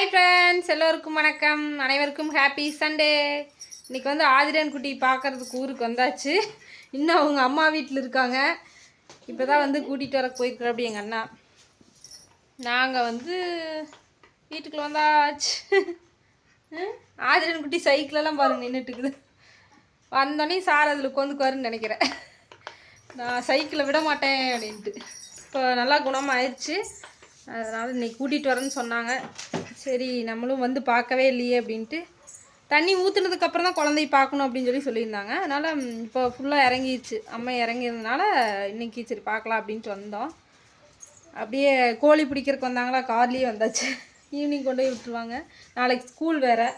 Hi friends எல்லோருக்கும் வணக்கம். அனைவருக்கும் ஹாப்பி சண்டே இன்னைக்கு வந்து ஆதிரன் குட்டி பார்க்கறதுக்கு ஊருக்கு வந்தாச்சு. இன்னும் அவங்க அம்மா வீட்டில் இருக்காங்க. இப்போ தான் வந்து கூட்டிகிட்டு வர போயிருக்கிறோம் அப்படி எங்கள் அண்ணா. நாங்கள் வந்து வீட்டுக்குள்ளே வந்தாச்சு. ஆதிரன் குட்டி சைக்கிளெல்லாம் பாருங்க நின்றுட்டுக்குது வந்தோடனே சார் அதில் உட்காந்துக்குவாருன்னு நினைக்கிறேன். நான் சைக்கிளை விட மாட்டேன் அப்படின்ட்டு. இப்போ நல்லா குணமாயிடுச்சு அதனால் இன்னைக்கு கூட்டிகிட்டு வரேன்னு சொன்னாங்க. சரி நம்மளும் வந்து பார்க்கவே இல்லையே அப்படின்ட்டு தண்ணி ஊற்றுனதுக்கு அப்புறம் தான் குழந்தைய பார்க்கணும் அப்படின்னு சொல்லி சொல்லியிருந்தாங்க. அதனால் இப்போ ஃபுல்லாக இறங்கிடுச்சு அம்மா இறங்கியிருந்தனால இன்னைக்கு சரி பார்க்கலாம் அப்படின்ட்டு வந்தோம். அப்படியே கோழி பிடிக்கிறதுக்கு வந்தாங்களா? கார்லேயே வந்தாச்சு. ஈவினிங் கொண்டு போய் விட்டுருவாங்க. நாளைக்கு ஸ்கூல் வேறு.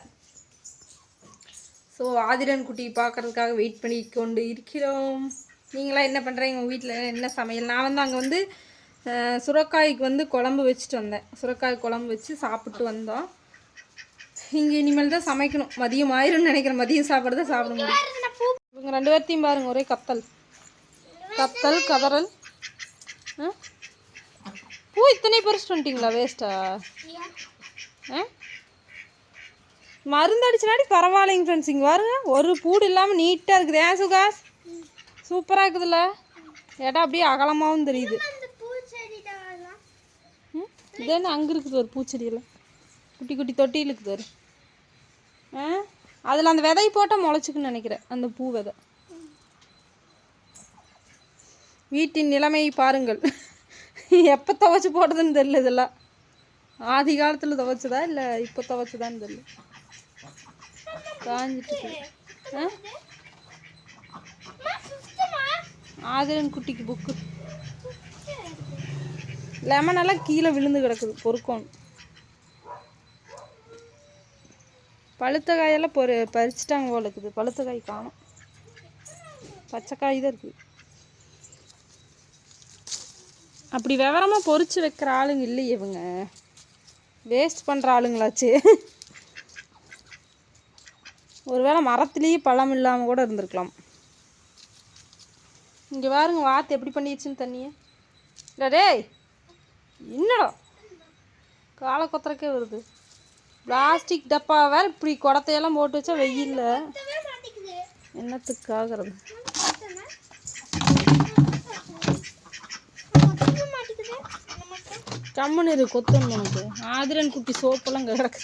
ஸோ ஆதிரன் குட்டி பார்க்கறதுக்காக வெயிட் பண்ணி கொண்டு இருக்கிறோம். நீங்களாம் என்ன பண்ணுறீங்க உங்கள் வீட்டில் என்ன சமையல்? நான் வந்து அங்கே வந்து சுரக்காய்க்கு வந்து குழம்பு வச்சுட்டு வந்தேன். சுரக்காய் குழம்பு வச்சு சாப்பிட்டு வந்தோம். இங்கே இனிமேல் தான் சமைக்கணும். மதியம் ஆயிரும்னு நினைக்கிறேன். மதியம் சாப்பாடு தான் சாப்பிட முடியும். இவங்க ரெண்டு பேர்த்தையும் பாருங்க ஒரே கத்தல். கத்தல் கதறல். பூ இத்தனை பறிச்சுட்டு வந்துட்டிங்களா வேஸ்ட்டா ஆ? மருந்து அடிச்சனாடி பரவாயில்லைங்க ஃப்ரெண்ட்ஸ் இங்கே பாருங்க ஒரு பூடு இல்லாமல் நீட்டாக இருக்குது. ஏன் சுகாஸ் சூப்பராக இருக்குதுல்ல? இடம் அப்படியே அகலமாகவும் தெரியுது. ம் அங்கே இருக்குது ஒரு பூச்செடியெல்லாம் குட்டி குட்டி தொட்டியில் இருக்குது ஒரு ஆ? அதில் அந்த விதை போட்டால் முளைச்சிக்குன்னு நினைக்கிறேன். அந்த பூ விதை. வீட்டின் நிலைமையை பாருங்கள். எப்போ துவைச்சு போடுறதுன்னு தெரியல இதெல்லாம். ஆதி காலத்தில் துவைச்சதா இல்லை இப்போ துவைச்சதான்னு தெரியல. காஞ்சிட்டு ஆதிரன் குட்டிக்கு புக்கு லெமன் எல்லாம் கீழே விழுந்து கிடக்குது பொறுக்கணும். பழுத்த காயெல்லாம் பொறு பறிச்சிட்டாங்க போல இருக்குது. பழுத்த காய் காணும். பச்சை காய் தான் இருக்குது. அப்படி விவரமாக பொறிச்சு வைக்கிற ஆளுங்க இல்லையே இவங்க. வேஸ்ட் பண்ணுற ஆளுங்களாச்சு. ஒருவேளை மரத்துலேயே பழம் இல்லாமல் கூட இருந்திருக்கலாம். இங்கே பாருங்க வாத்து எப்படி பண்ணிடுச்சுன்னு தண்ணியை. இல்லை டேய்! என்னடா? காலை கொத்துறக்கே வருது. பிளாஸ்டிக் டப்பா வேறு இப்படி குடத்தையெல்லாம் போட்டு வச்சா வெயில்ல. என்னத்துக்காகிறது? கம்முன்னு இரு கொத்தணும் உனக்கு. ஆதிரன் குட்டி சோப்பெல்லாம் கிடக்கு.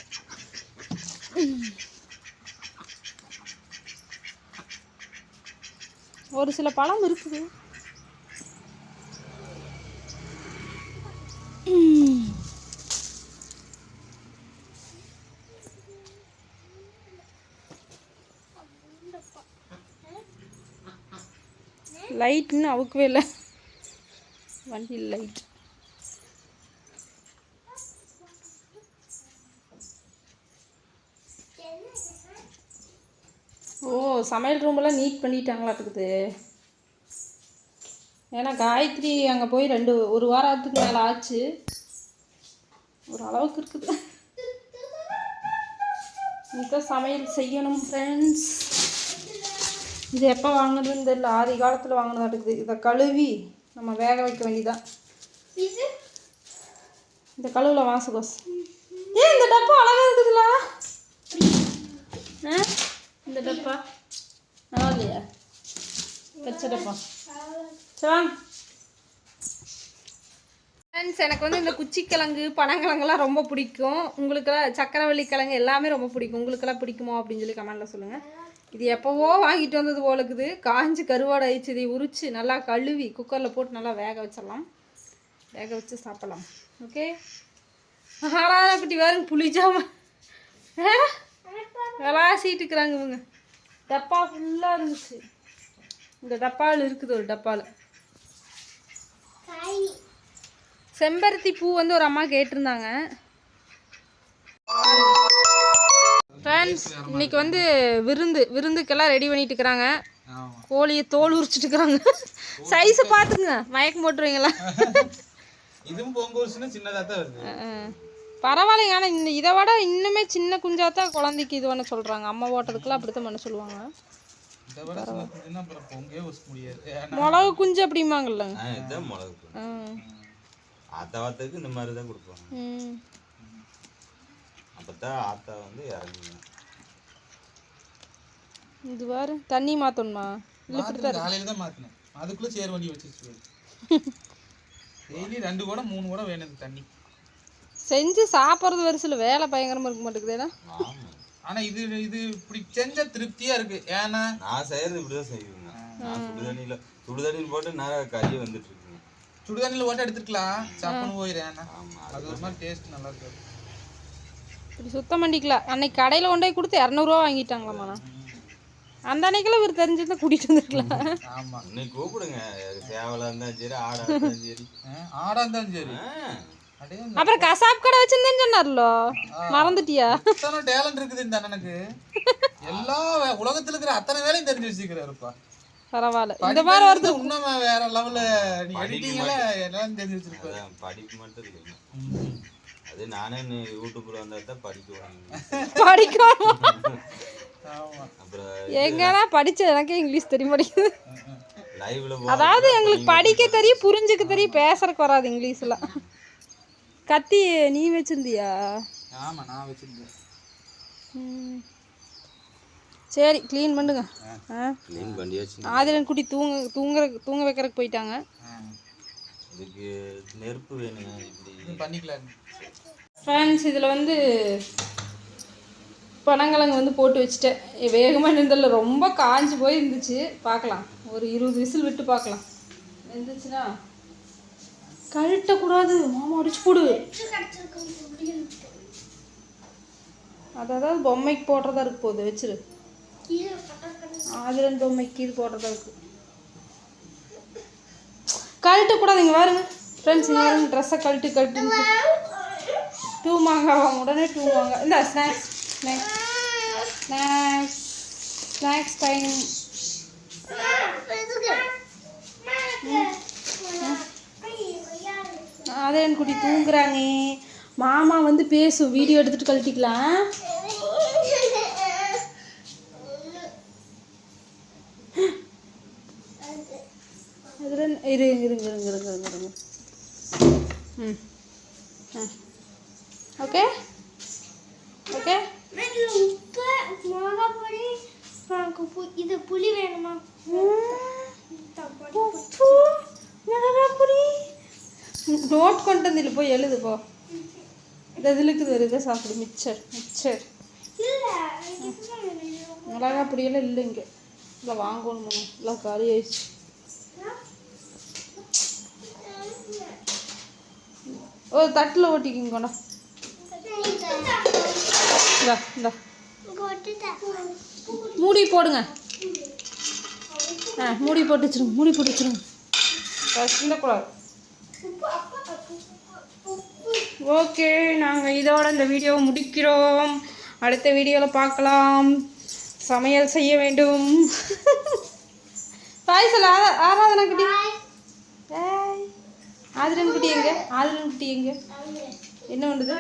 ஒரு சில பழம் இருக்குது. லைட் இன்னும் அவுக்கவே இல்லை. வண்டி லைட். ஓ சமையல் ரூமெல்லாம் நீட் பண்ணிட்டாங்களாட்டுக்குது ஏன்னா காயத்ரி அங்கே போய் ரெண்டு ஒரு வாரத்துக்கு மேலே ஆச்சு. ஒரு அளவுக்கு இருக்குது. இப்போ சமையல் செய்யணும் ஃப்ரெண்ட்ஸ் இது எப்போ வாங்கினதுன்னு தெரியல ஆதி காலத்தில் வாங்கினதாட்டுக்குது இதை கழுவி நம்ம வேக வைக்க வேண்டியதான் இந்த கழுவுல வாசகோஸ் ஏன் இந்த டப்பா அழகா இருக்குதுல ஆ? இந்த டப்பா? நல்லா இல்லையா? பச்சை டப்பா. வாங்க. ஃப்ரெண்ட்ஸ் எனக்கு வந்து இந்த குச்சிக்கிழங்கு பனங்கிழங்குலாம் ரொம்ப பிடிக்கும். உங்களுக்கெல்லாம் சக்கரவள்ளி கிழங்கு எல்லாமே ரொம்ப பிடிக்கும். உங்களுக்கெல்லாம் பிடிக்குமோ அப்படின்னு சொல்லி கமெண்ட்டில் சொல்லுங்கள் இது எப்போவோ வாங்கிட்டு வந்தது போல இருக்குது காஞ்சி கருவாடை ஆயிடுச்சு இதை உரிச்சு நல்லா கழுவி குக்கரில் போட்டு நல்லா வேக வச்சிடலாம். வேக வச்சு சாப்பிடலாம். ஓகே ஆறாத குட்டி வேறுங்க புளிச்சாம விளாசிட்டு இருக்கிறாங்க இவங்க. டப்பா ஃபுல்லாக இருந்துச்சு. இந்த டப்பாவில் இருக்குது ஒரு டப்பாவில் செம்பருத்தி பூ வந்து ஒரு அம்மா கேட்டிருந்தாங்க. ஃப்ரெண்ட்ஸ் இன்னைக்கு வந்து விருந்து விருந்துக்கெல்லாம் ரெடி பண்ணிட்டு இருக்கிறாங்க. கோழியை தோல் உரிச்சிட்டு இருக்கிறாங்க. சைஸை பார்த்துங்க மயக்கம் போட்டுருவீங்களா? இதுவும் பொங்கூர்ஸ்னா சின்னதா தான் வருது. பரவாயில்லைங்க. ஆனால் இந்த இதை விட இன்னுமே சின்ன குஞ்சாத்தான் குழந்தைக்கு இது பண்ண சொல்கிறாங்க அம்மா ஓட்டுறதுக்குலாம் அப்படி தான் பண்ண சொல்லுவாங்க மிளகு குஞ்சு அப்படிம்பாங்கல்ல. வார்த்தைக்கு இந்த மாதிரி தான் கொடுப்பாங்க ம் அப்பதான் ஆத்தா வந்து இறங்குங்க. இது பாரு தண்ணி மாற்றணுமா மாத்தின காலையில தான் மாத்தினேன். அதுக்குள்ள சேர் வண்டி வச்சிருச்சு டெய்லி ரெண்டு கூட மூணு கூட வேணும் இந்த தண்ணி. செஞ்சு சாப்பிட்றது வரிசையில் வேலை பயங்கரமாக இருக்க மாட்டேங்குதேடா ஆமா. ஆனா இது இது இப்படி செஞ்சா திருப்தியா இருக்கு. ஏன்னா நான் செய்யறது இப்படிதான் செய்வேங்க. நான் சுடுதண்ணியில சுடுதண்ணியில் போட்டு நான் கறி வந்துட்டு இருக்குங்க. சுடுதண்ணில போட்டு எடுத்துக்கலாம் சப்புன்னு ஆமா அது ஒரு மாதிரி டேஸ்ட் நல்லா இருக்கு இப்படி சுத்தம் பண்ணிக்கலாம் அன்னைக்கு கடையில் கொண்டு போய் கொடுத்து இரநூறுவா வாங்கிட்டாங்களாம்மா. அந்த அன்னைக்கெல்லாம் இவர் தெரிஞ்சிருந்தா கூட்டிகிட்டு வந்துருக்கலாம் ஆமா. இன்னைக்கு கூப்பிடுங்க. சேவலா இருந்தாலும் சரி ஆடா இருந்தாலும் சரி. ஆடா இருந்தாலும் சரி. அப்புறம் கசாப் கடை வச்சிருந்தேன்னு சொன்னார்லோ? மறந்துட்டியா? அத்தனை டேலண்ட் இருக்குது இந்த அண்ணனுக்கு. எல்லா உலகத்துல இருக்கிற அத்தனை வேலையும் தெரிஞ்சு வச்சுக்கிறாருப்பா. பரவாயில்ல. இந்த மாதிரி வருது இன்னும் வேற லெவல்ல நீ எடிட்டிங்ல எல்லாம் தெரிஞ்சு வச்சிருப்பாரு. படிப்பு மட்டும் அது நானே யூடியூப்ல வந்தா தான் படிக்குவாங்க படிக்கணும் எங்கன்னா படிச்ச எனக்கே இங்கிலீஷ் தெரிய மாட்டேங்குது லைவ்ல அதாவது எங்களுக்கு படிக்க தெரியும். புரிஞ்சுக்க தெரியும் பேசுறதுக்கு வராது இங்கிலீஷ்ல. கத்தி நீ வச்சிருந்தியா? ஆமா நான் வச்சிருந்தேன். சரி க்ளீன் பண்ணுங்க. ஆ. க்ளீன் பண்ணியாச்சு. ஆதிரன் குட்டி தூங்க தூங்குற தூங்க வைக்கிறதுக்கு போயிட்டாங்க. இதுக்கு நெருப்பு வேணுங்க இப்படி. பண்ணிக்கலாம். ஃப்ரெண்ட்ஸ் இதில் வந்து பனங்கிழங்கு வந்து போட்டு வச்சுட்டேன். வேகமாக நின்றல ரொம்ப காஞ்சு போய் இருந்துச்சு பார்க்கலாம். ஒரு இருபது விசில் விட்டு பார்க்கலாம். இருந்துச்சுன்னா கழட்டக்கூடாது. மாமா அடிச்சு போடு. அது அதாவது பொம்மைக்கு போடுறதா இருக்கு போகுது. வச்சிரு. ஆதிரன் பொம்மைக்கு இது போடுறதா கழட்டு கூட நீங்கள் பாருங்க ஃப்ரெண்ட்ஸ் நீங்கள் பாருங்க ட்ரெஸ்ஸை கழட்டு கழட்டு டூ மாங்காய் வாங்க உடனே டூ மாங்காய் இந்த snacks snacks snacks snacks time அதே என் குட்டி தூங்குறாங்க மாமா வந்து பேசும் வீடியோ எடுத்துட்டு கழட்டிக்கலாம் இதுல இரு இருங்க இருங்க இருங்க இருங்க இருங்க. ம். ஓகே? ஓகே? இது புளி வேணுமா? உப்பு மிளகாப்பொடி நோட் கொண்டு வந்து போய் எழுது போ. இந்த இதில் இருக்குது ஒரு இதை சாப்பிடு மிச்சர் மிச்சர். வேணும். மிளகாப்பொடியெல்லாம் இல்லை இங்கே. இல்லை வாங்கணும்? இல்லை காலி ஆயிடுச்சு ஒரு தட்டில் ஓட்டிக்கிங்க கொண்டா. இந்தா இந்தா. மூடி போடுங்க. ஆ மூடி போட்டு வச்சிருங்க மூடி போட்டு வச்சிருங்க. சிந்தக்கூடாது. ஓகே நாங்கள் இதோட இந்த வீடியோவை முடிக்கிறோம். அடுத்த வீடியோவில் பார்க்கலாம் சமையல் செய்ய வேண்டும். பாய் சொல்ல ஆரா- ஆராதனா குட்டி? ஆதிரன் குட்டி எங்க? ஆதிரன் குட்டி எங்க? என்ன பண்ணுது